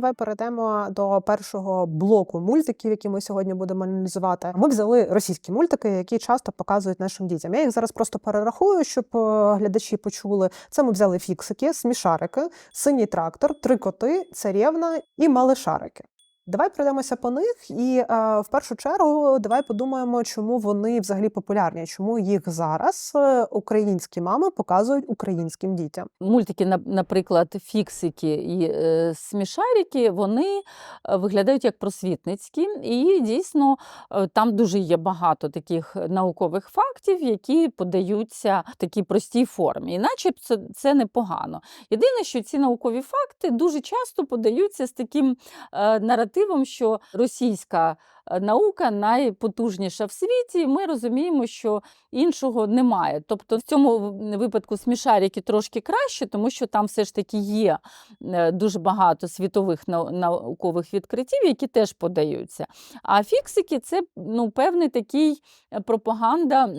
давай перейдемо до першого блоку мультиків, які ми сьогодні будемо аналізувати. Ми взяли російські мультики, які часто показують нашим дітям. Я їх зараз просто перерахую, щоб е, глядачі почули. Це ми взяли фіксики, смішарики, синій трактор, три коти, царівна і малишарики. Давай пройдемося по них, і е, в першу чергу давай подумаємо, чому вони взагалі популярні, чому їх зараз е, українські мами показують українським дітям. Мультики, наприклад, фіксики і е, смішарики, вони виглядають як просвітницькі, і дійсно там дуже є багато таких наукових фактів, які подаються в такій простій формі. Іначе це, це непогано. Єдине, що ці наукові факти дуже часто подаються з таким е, наративом, що російська е, наука найпотужніша в світі. Ми розуміємо, що іншого немає. Тобто в цьому випадку смішарики трошки краще, тому що там все ж таки є е, дуже багато світових наукових відкриттів, які теж подаються. А фіксики це ну, певний такий е, пропаганда.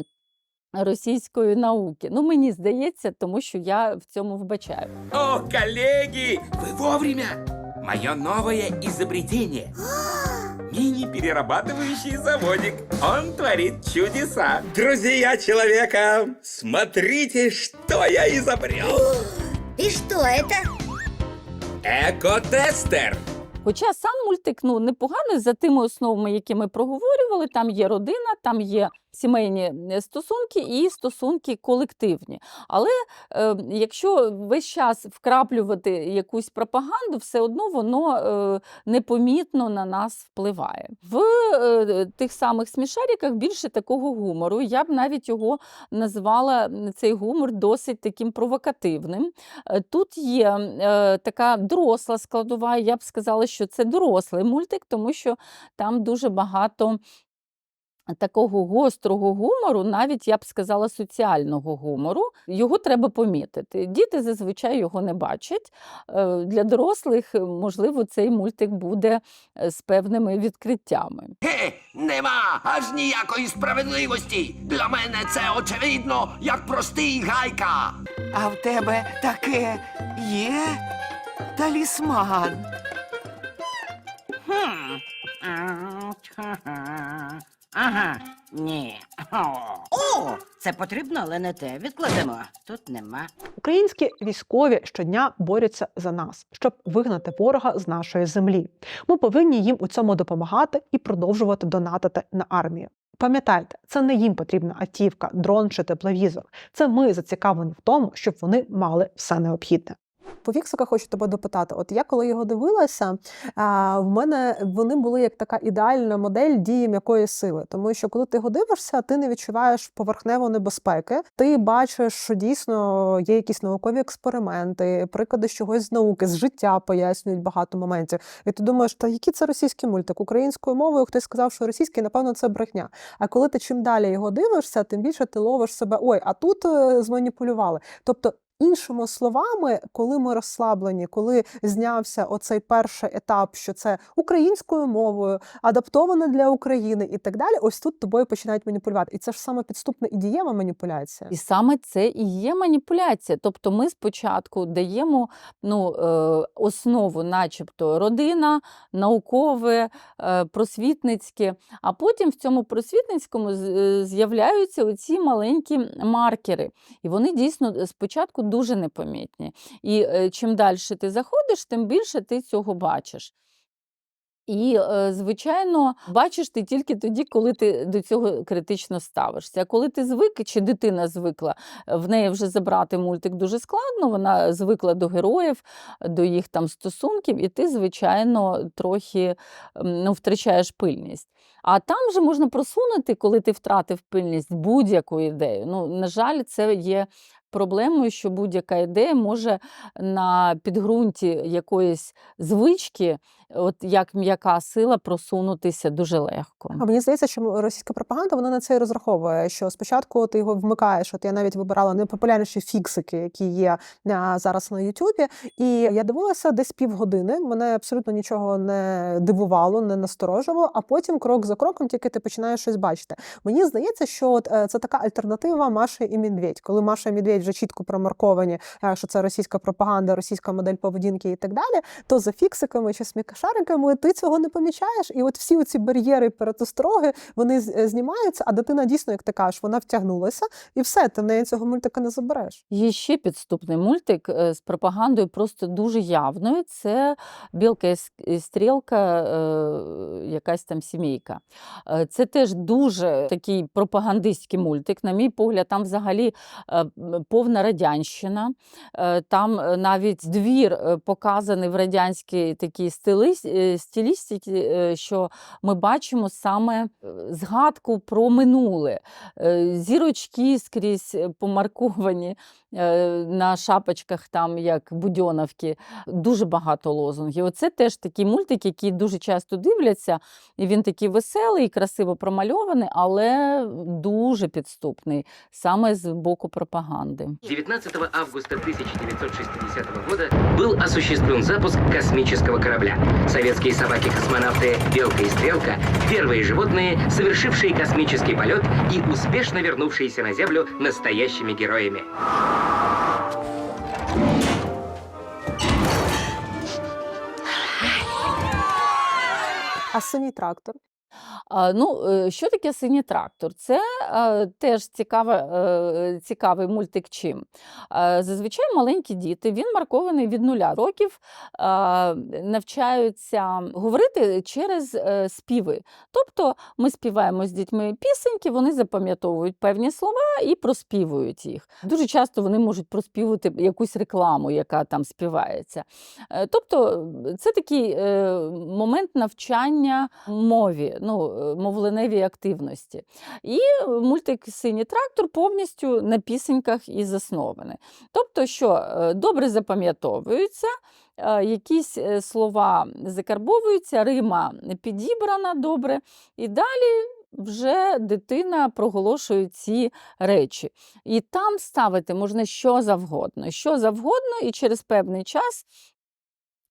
Російської науки. Ну, мені здається, тому що я в цьому вбачаю. О, коллеги, вы вовремя! Мое новое изобретение. Мини-перерабатывающий заводик. Он творит чудеса. Друзья человека, смотрите, что я изобрел. И что это? Экотестер. Хоча сам мультик ну, непоганий за тими основами, які ми проговорювали. Там є родина, там є сімейні е, стосунки і стосунки колективні. Але е, якщо весь час вкраплювати якусь пропаганду, все одно воно е, непомітно на нас впливає. В е, тих самих смішариках більше такого гумору. Я б навіть його назвала цей гумор досить таким провокативним. Е, Тут є е, така доросла складова. Я б сказала, що це дорослий мультик, тому що там дуже багато. Такого гострого гумору, навіть я б сказала, соціального гумору, його треба помітити. Діти зазвичай його не бачать. Е, Для дорослих, е, можливо, цей мультик буде е, з певними відкриттями. Ге, нема аж ніякої справедливості. Для мене це очевидно, як простий гайка. А в тебе таке є талісман. Хм. Ага, ні. О, це потрібно, але не те. Відкладемо. Тут нема. Українські військові щодня борються за нас, щоб вигнати ворога з нашої землі. Ми повинні їм у цьому допомагати і продовжувати донатити на армію. Пам'ятайте, це не їм потрібна автівка, дрон чи тепловізор. Це ми зацікавлені в тому, щоб вони мали все необхідне. По фіксиках хочу тебе допитати. От я коли його дивилася, в мене вони були як така ідеальна модель дії м'якої сили. Тому що коли ти його дивишся, ти не відчуваєш поверхневої небезпеки. Ти бачиш, що дійсно є якісь наукові експерименти, приклади з чогось з науки, з життя пояснюють багато моментів. І ти думаєш, та який це російський мультик? Українською мовою хтось сказав, що російський, напевно, це брехня. А коли ти чим далі його дивишся, тим більше ти ловиш себе. Ой, а тут е, зманіпулювали. Тобто. Іншими словами, коли ми розслаблені, коли знявся оцей перший етап, що це українською мовою, адаптовано для України і так далі, ось тут тобою починають маніпулювати. І це ж саме підступна і дієва маніпуляція. І саме це і є маніпуляція. Тобто ми спочатку даємо ну, е, основу, начебто родина, наукове, е, просвітницьке, а потім в цьому просвітницькому е, з'являються оці маленькі маркери. І вони дійсно спочатку дуже непомітні. І е, чим далі ти заходиш, тим більше ти цього бачиш. І, е, звичайно, бачиш ти тільки тоді, коли ти до цього критично ставишся. Коли ти звик, чи дитина звикла, е, в неї вже забрати мультик дуже складно, вона звикла до героїв, до їх там стосунків, і ти, звичайно, трохи ну, втрачаєш пильність. А там вже можна просунути, коли ти втратив пильність будь-яку ідею. Ну, на жаль, це є проблемою, що будь-яка ідея може на підґрунті якоїсь звички от як м'яка сила просунутися дуже легко. А мені здається, що російська пропаганда вона на це і розраховує. Що спочатку ти його вмикаєш. От я навіть вибирала найпопулярніші фіксики, які є зараз на Ютубі. І я дивилася десь півгодини. Мене абсолютно нічого не дивувало, не насторожувало. А потім крок за кроком тільки ти починаєш щось бачити. Мені здається, що от, е, це така альтернатива Маші і Медведь. Коли Маша і Медведь вже чітко промарковані, е, що це російська пропаганда, російська модель поведінки і так далі, то за фіксиками чи смікашариками ти цього не помічаєш. І от всі оці бар'єри перетостроги вони е, знімаються, а дитина дійсно, як ти кажеш, вона втягнулася, і все, ти в неї цього мультика не забереш. Є ще підступний мультик е, з пропагандою просто дуже явною. Це білка і стрілка, е, якась там сімейка. Це теж дуже такий пропагандистський мультик. На мій погляд, там взагалі повна радянщина. Там навіть двір показаний в радянській такій е, стилістиці, е, що ми бачимо саме е, згадку про минуле. Е, Зірочки скрізь е, помарковані на шапочках, там як будьоновки, дуже багато лозунгів. Оце теж такий мультик, який дуже часто дивляться, і він такий веселий, красиво промальований, але дуже підступний саме з боку пропаганди. 19 августа 1960 года был осуществлен запуск космического корабля. Советские собаки-космонавты «Белка» и «Стрелка» — первые животные, совершившие космический полет и успешно вернувшиеся на Землю настоящими героями. А синій трактор. Ну, е, що таке синій трактор? Це е, теж цікава, е, цікавий мультик чим. Зазвичай маленькі діти, він маркований від нуля років, навчаються говорити через співи. Тобто ми співаємо з дітьми пісеньки, вони запам'ятовують певні слова і проспівують їх. Дуже часто вони можуть проспівувати якусь рекламу, яка там співається. Тобто це такий момент навчання мові, ну, мовленевій активності. І мультик Синій трактор повністю на пісеньках і заснований. Тобто, що е, добре запам'ятовуються, е, якісь е, слова закарбовуються, рима підібрана добре, і далі. Вже дитина проголошує ці речі. І там ставити можна що завгодно, що завгодно, і через певний час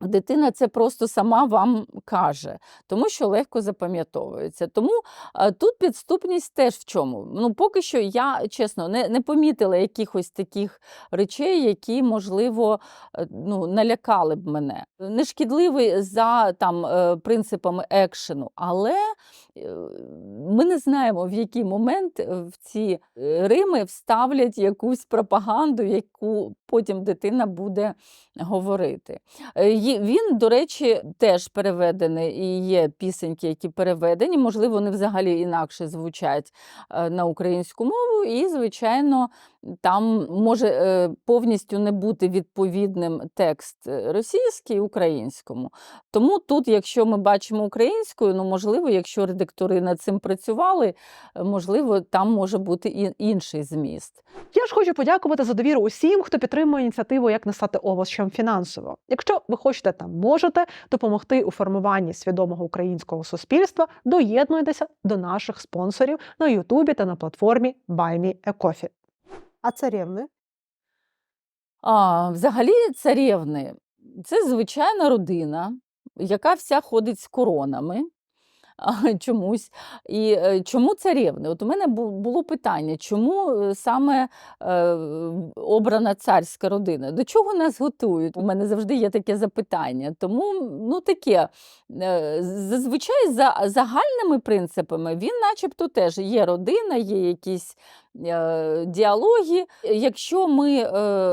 Дитина це просто сама вам каже, тому що легко запам'ятовується. Тому тут підступність теж в чому. Ну, поки що я чесно не, не помітила якихось таких речей, які, можливо, е, ну, налякали б мене. Не шкідливий за там, е, принципами екшену, але е, ми не знаємо, в який момент в ці Рими вставлять якусь пропаганду, яку потім дитина буде говорити. Він, до речі, теж переведений, і є пісеньки, які переведені. Можливо, вони взагалі інакше звучать е, на українську мову, і, звичайно, там може е, повністю не бути відповідним текст е, російський українському. Тому тут, якщо ми бачимо українською, ну можливо, якщо редактори над цим працювали, можливо, там може бути і інший зміст. Я ж хочу подякувати за довіру усім, хто підтримує ініціативу як не стати овощем фінансово. Якщо ви хочете та можете допомогти у формуванні свідомого українського суспільства, доєднуйтеся до наших спонсорів на Ютубі та на платформі BuyMeACoffee. А царівни? А, взагалі, царівни це звичайна родина, яка вся ходить з коронами. Чомусь. І чому чому рівне? От у мене було питання, чому е, саме е, обрана царська родина? До чого нас готують? У мене завжди є таке запитання. Тому ну таке. Е, Зазвичай за загальними принципами він, начебто, теж є родина, є якісь е, діалоги. Якщо ми е,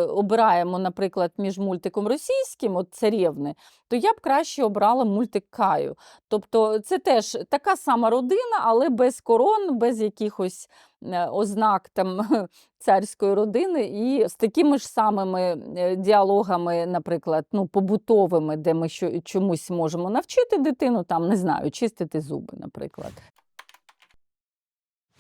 обираємо, наприклад, між мультиком російським, от царівни, то я б краще обрала мультик Каю. Тобто це теж така сама родина, але без корон, без якихось е, ознак там царської родини, і з такими ж самими е, діалогами, наприклад, ну, побутовими, де ми що, чомусь можемо навчити дитину, там, не знаю, чистити зуби, наприклад.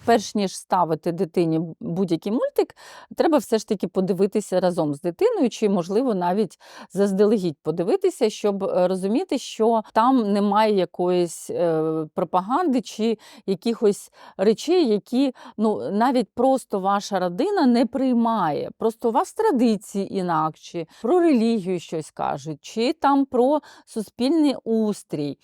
Перш ніж ставити дитині будь-який мультик, треба все ж таки подивитися разом з дитиною, чи, можливо, навіть заздалегідь подивитися, щоб е, розуміти, що там немає якоїсь е, пропаганди чи якихось речей, які ну, навіть просто ваша родина не приймає. Просто у вас традиції інакші, про релігію щось кажуть, чи там про суспільний устрій.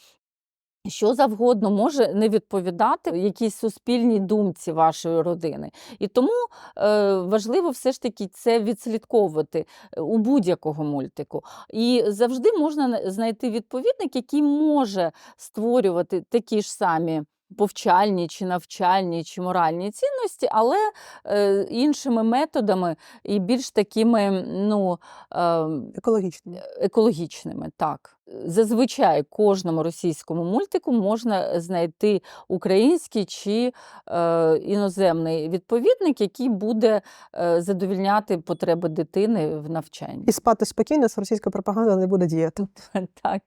Що завгодно може не відповідати якійсь суспільній думці вашої родини. І тому е, важливо все ж таки це відслідковувати е, у будь-якого мультику. І завжди можна на- знайти відповідник, який може створювати такі ж самі повчальні, чи навчальні, чи моральні цінності, але е, іншими методами і більш такими ну, е, Екологічно. екологічними. Так. Зазвичай кожному російському мультику можна знайти український чи е, іноземний відповідник, який буде е, задовільняти потреби дитини в навчанні. І спати спокійно з російською пропагандою не буде діяти. Так.